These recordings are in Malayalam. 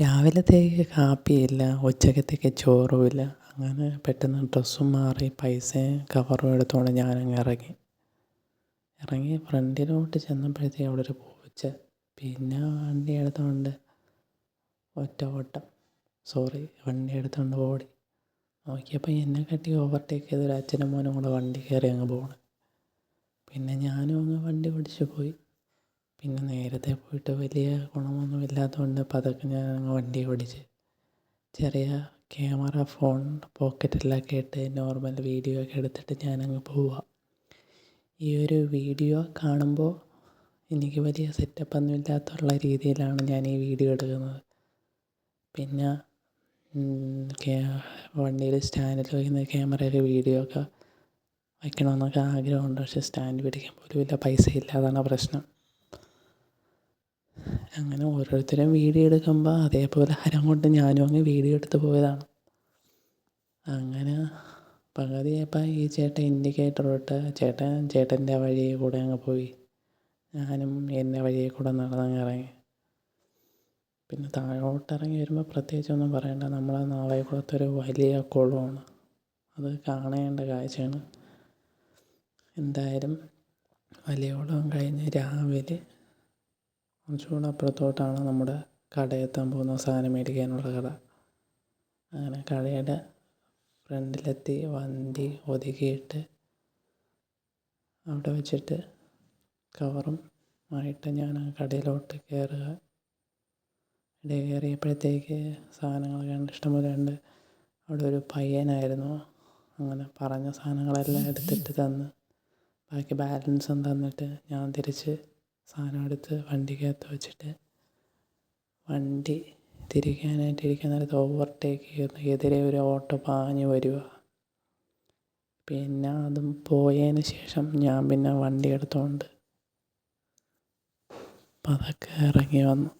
രാവിലത്തേക്ക് കാപ്പിയില്ല ഉച്ചക്കത്തേക്ക് ചോറുമില്ല. അങ്ങനെ പെട്ടെന്ന് ഡ്രസ്സും മാറി പൈസയും കവറും എടുത്തുകൊണ്ട് ഞാനങ്ങ് ഇറങ്ങി. ഇറങ്ങി ഫ്രണ്ടിലോട്ട് ചെന്നപ്പോഴത്തേക്ക് അവിടെ ഒരു പൂച്ച പിന്നെ വണ്ടി എടുത്തുകൊണ്ട് ഒറ്റ ഓട്ടം. സോറി വണ്ടി എടുത്തുകൊണ്ട് ഓടി. നോക്കിയപ്പോൾ എന്നെ കട്ടി ഓവർടേക്ക് ചെയ്ത് ഒരു അച്ഛനും മോനും കൂടെ വണ്ടി കയറി അങ്ങ് പോകണം പിന്നെ ഞാനും അങ്ങ് വണ്ടി പിടിച്ച് പോയി. പിന്നെ നേരത്തെ പോയിട്ട് വലിയ ഗുണമൊന്നും ഇല്ലാത്തതുകൊണ്ട് പതുക്കെ ഞാൻ അങ്ങ് വണ്ടി ഓടിച്ച് ചെറിയ ക്യാമറ ഫോൺ പോക്കറ്റിലൊക്കെ ഇട്ട് നോർമൽ വീഡിയോ ഒക്കെ എടുത്തിട്ട് ഞാനങ്ങ് പോവുക ഈ ഒരു വീഡിയോ കാണുമ്പോൾ എനിക്ക് വലിയ സെറ്റപ്പൊന്നും ഇല്ലാത്തുള്ള രീതിയിലാണ് ഞാൻ ഈ വീഡിയോ എടുക്കുന്നത്. പിന്നെ വണ്ടിയിൽ സ്റ്റാൻഡിൽ വയ്ക്കുന്ന ക്യാമറയിൽ വീഡിയോ ഒക്കെ വയ്ക്കണമെന്നൊക്കെ ആഗ്രഹമുണ്ട്. പക്ഷേ സ്റ്റാൻഡ് പിടിക്കാൻ പോലും ഇല്ല. പൈസ ഇല്ല അതാണ് പ്രശ്നം. അങ്ങനെ ഓരോരുത്തരും വീഡിയോ എടുക്കുമ്പോൾ അതേപോലെ ഹരം കൊണ്ട് ഞാനും അങ്ങ് വീഡിയോ എടുത്ത് പോയതാണ്. അങ്ങനെ പകുതിയായപ്പോൾ ഈ ചേട്ടൻ ഇൻഡിക്കേറ്റർ ഇട്ട് ചേട്ടൻ ചേട്ടന്റെ വഴിയിൽ കൂടെ അങ്ങ് പോയി. ഞാനും എന്റെ വഴിയിൽ കൂടെ നടന്നങ്ങ് ഇറങ്ങി. പിന്നെ താഴോട്ട് ഇറങ്ങി വരുമ്പോൾ പ്രത്യേകിച്ചൊന്നും പറയണ്ട. നമ്മളെ നാവായിക്കുളത്തൊരു വലിയ കുളമാണ്. അത് കാണേണ്ട കാഴ്ചയാണ്. എന്തായാലും വലിയ കുളം കഴിഞ്ഞ് രാവിലെ കുറച്ചുകൂടെ അപ്പുറത്തോട്ടാണ് നമ്മുടെ കടയെത്താൻ പോകുന്ന സാധനം മേടിക്കാനുള്ള കട. അങ്ങനെ കടയുടെ ഫ്രണ്ടിലെത്തി വണ്ടി ഒതുക്കിയിട്ട് അവിടെ വെച്ചിട്ട് കവറും ആയിട്ട് ഞാൻ ആ കടയിലോട്ട് കയറുക. ഇടയിൽ കയറിയപ്പോഴത്തേക്ക് സാധനങ്ങളൊക്കെ ഉണ്ട് ഇഷ്ടംപോലെ ഉണ്ട് അവിടെ ഒരു പയ്യനായിരുന്നു. അങ്ങനെ പറഞ്ഞ സാധനങ്ങളെല്ലാം എടുത്തിട്ട് തന്ന്. ബാക്കി ബാലൻസും തന്നിട്ട് ഞാൻ തിരിച്ച് സാധനം എടുത്ത് വണ്ടിക്കകത്ത് വെച്ചിട്ട് വണ്ടി തിരിക്കാനായിട്ട് ഇരിക്കുന്ന നേരത്ത് ഓവർടേക്ക് ചെയ്യുന്ന. എതിരെ ഒരു ഓട്ടോ പാഞ്ഞ് വരിക പിന്നെ അതും പോയതിന് ശേഷം ഞാൻ പിന്നെ വണ്ടി എടുത്തുകൊണ്ട് പതൊക്കെ ഇറങ്ങി വന്നു.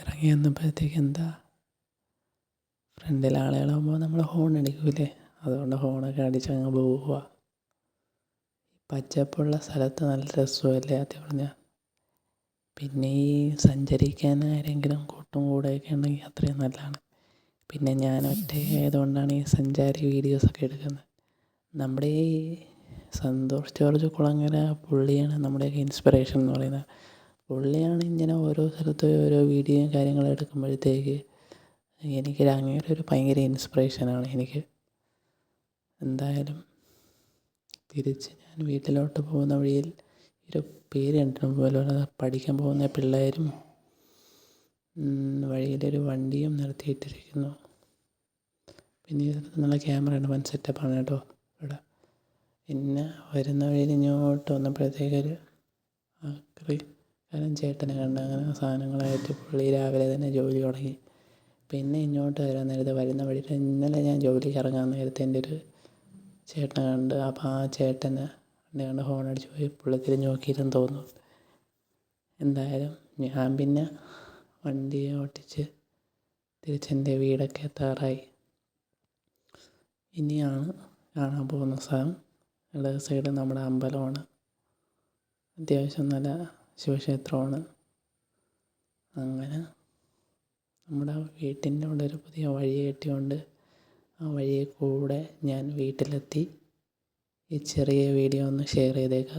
ഇറങ്ങി വന്നപ്പോഴത്തേക്ക് എന്താ? ഫ്രണ്ടിൽ ആളുകളാകുമ്പോൾ നമ്മൾ ഹോൺ അടിക്കൂലേ? അതുകൊണ്ട് ഹോണൊക്കെ അടിച്ച് അടിച്ചങ്ങ് പോവുക പച്ചപ്പുള്ള സ്ഥലത്ത് നല്ല രസമല്ലേ? ആദ്യം പറഞ്ഞാൽ പിന്നെ ഈ സഞ്ചരിക്കാൻ ആരെങ്കിലും കൂട്ടും കൂടെയൊക്കെ ഉണ്ടെങ്കിൽ അത്രയും നല്ലതാണ്. പിന്നെ ഞാൻ ഒറ്റയായതുകൊണ്ടാണ് ഈ സഞ്ചാരി വീഡിയോസൊക്കെ എടുക്കുന്നത്. നമ്മുടെ ഈ സന്തോഷ് ജോർജ് കുളങ്ങര പുള്ളിയാണ് നമ്മുടെയൊക്കെ ഇൻസ്പിറേഷൻ എന്ന് പറയുന്നത്. പുള്ളിയാണ് ഇങ്ങനെ ഓരോ സ്ഥലത്ത് ഓരോ വീഡിയോയും കാര്യങ്ങളും എടുക്കുമ്പോഴത്തേക്ക് എനിക്ക് അങ്ങനെ ഒരു ഭയങ്കര ഇൻസ്പിറേഷനാണ് എനിക്ക്. എന്തായാലും തിരിച്ച് ഞാൻ വീട്ടിലോട്ട് പോകുന്ന വഴിയിൽ ഒരു പേര് കണ്ടിട്ടുണ്ട് പോലെ പഠിക്കാൻ പോകുന്ന പിള്ളേരും വഴിയിലൊരു വണ്ടിയും നിർത്തിയിട്ടിരിക്കുന്നു. പിന്നെ ഇതിനകത്ത് നല്ല ക്യാമറയുണ്ട് വൻ സെറ്റപ്പാണ് കേട്ടോ ഇവിടെ. പിന്നെ വരുന്ന വഴിയിൽ ഇങ്ങോട്ട് വന്നപ്പോഴത്തേക്കൊരു കാരണം ചേട്ടനെ കണ്ട് അങ്ങനെ സാധനങ്ങളായിട്ട് പുള്ളി രാവിലെ തന്നെ ജോലി തുടങ്ങി. പിന്നെ ഇങ്ങോട്ട് വരാൻ നേരത്തെ വരുന്ന വഴിയിൽ ഇന്നലെ ഞാൻ ജോലിക്ക് ഇറങ്ങാൻ നേരത്തെ എന്റെ ഒരു ചേട്ടനെ കണ്ട് അപ്പം ആ ചേട്ടന് എന്നെ കണ്ട് ഹോൺ അടിച്ച് പോയി പുള്ളി തിരിഞ്ഞ് നോക്കിയില്ലെന്ന് തോന്നുന്നു. എന്തായാലും ഞാൻ പിന്നെ വണ്ടി ഓട്ടിച്ച് തിരിച്ചെന്റെ വീടൊക്കെ എത്താറായി. ഇനിയാണ് കാണാൻ പോകുന്ന സ്ഥലം. ഇടത് സൈഡ് നമ്മുടെ അമ്പലമാണ്. അത്യാവശ്യം നല്ല ശിവക്ഷേത്രമാണ്. അങ്ങനെ നമ്മുടെ വീട്ടിന്റെ അവിടെ ഒരു പുതിയ വഴി കെട്ടിയോണ്ട് ആ വഴിയിൽ കൂടെ ഞാൻ വീട്ടിലെത്തി. ഈ ചെറിയ വീഡിയോ ഒന്ന് ഷെയർ ചെയ്തേക്കാം.